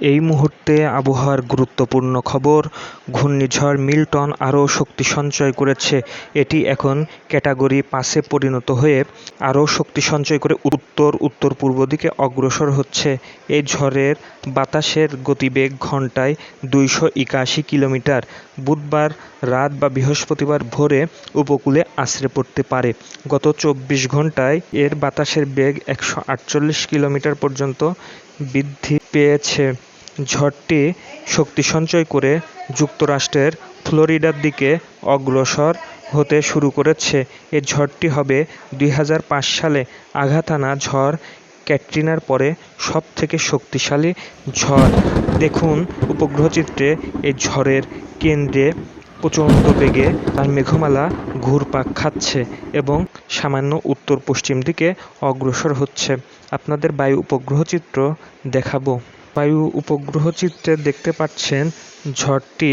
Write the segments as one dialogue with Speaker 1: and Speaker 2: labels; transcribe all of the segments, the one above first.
Speaker 1: এই মুহূর্তে আবহাওয়ার গুরুত্বপূর্ণ খবর, ঘূর্ণিঝড় মিল্টন আরও শক্তি সঞ্চয় করেছে। এটি এখন ক্যাটাগরি পাঁচে পরিণত হয়ে আরও শক্তি সঞ্চয় করে উত্তর উত্তর পূর্ব দিকে অগ্রসর হচ্ছে। এই ঝড়ের বাতাসের গতিবেগ ঘন্টায় দুইশো একাশি কিলোমিটার। বুধবার রাত বা বৃহস্পতিবার ভোরে উপকূলে আছড়ে পড়তে পারে। গত চব্বিশ ঘন্টায় এর বাতাসের বেগ একশো আটচল্লিশ কিলোমিটার পর্যন্ত বৃদ্ধি পেয়েছে। ঝড়টি শক্তি সঞ্চয় করে যুক্তরাষ্ট্রের ফ্লোরিডার দিকে অগ্রসর হতে শুরু করেছে। এ ঝড়টি হবে দুই হাজার পাঁচ সালে আঘাত আনা ঝড় ক্যাটরিনার পরে সব থেকে শক্তিশালী ঝড়। দেখুন উপগ্রহ চিত্রে এই ঝড়ের কেন্দ্রে প্রচণ্ড বেগে তার মেঘমালা ঘুরপাক খাচ্ছে এবং সামান্য উত্তর পশ্চিম দিকে অগ্রসর হচ্ছে। আপনাদের বায়ু উপগ্রহ চিত্র দেখাবো। বায়ু উপগ্রহ চিত্রে দেখতে পাচ্ছেন ঝড়টি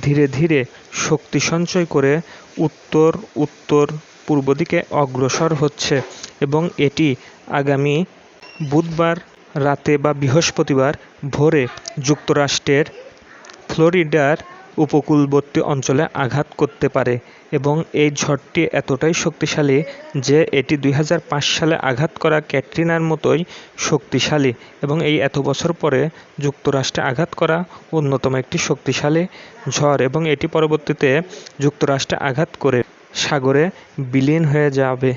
Speaker 1: ধীরে ধীরে শক্তি সঞ্চয় করে উত্তর উত্তর, পূর্ব দিকে অগ্রসর হচ্ছে এবং এটি আগামী বুধবার রাতে বা বৃহস্পতিবার ভোরে যুক্তরাষ্ট্রের ফ্লোরিডার উপকূলবর্তী অঞ্চলে আঘাত করতে পারে এবং এই ঝড়টি এতটাই শক্তিশালী যে এটি দুই হাজার পাঁচ সালে আঘাত করা ক্যাটরিনার মতোই শক্তিশালী এবং এই এত বছর পরে যুক্তরাষ্ট্রে আঘাত করা অন্যতম একটি শক্তিশালী ঝড় এবং এটি পরবর্তীতে যুক্তরাষ্ট্রে আঘাত করে সাগরে বিলীন হয়ে যাবে।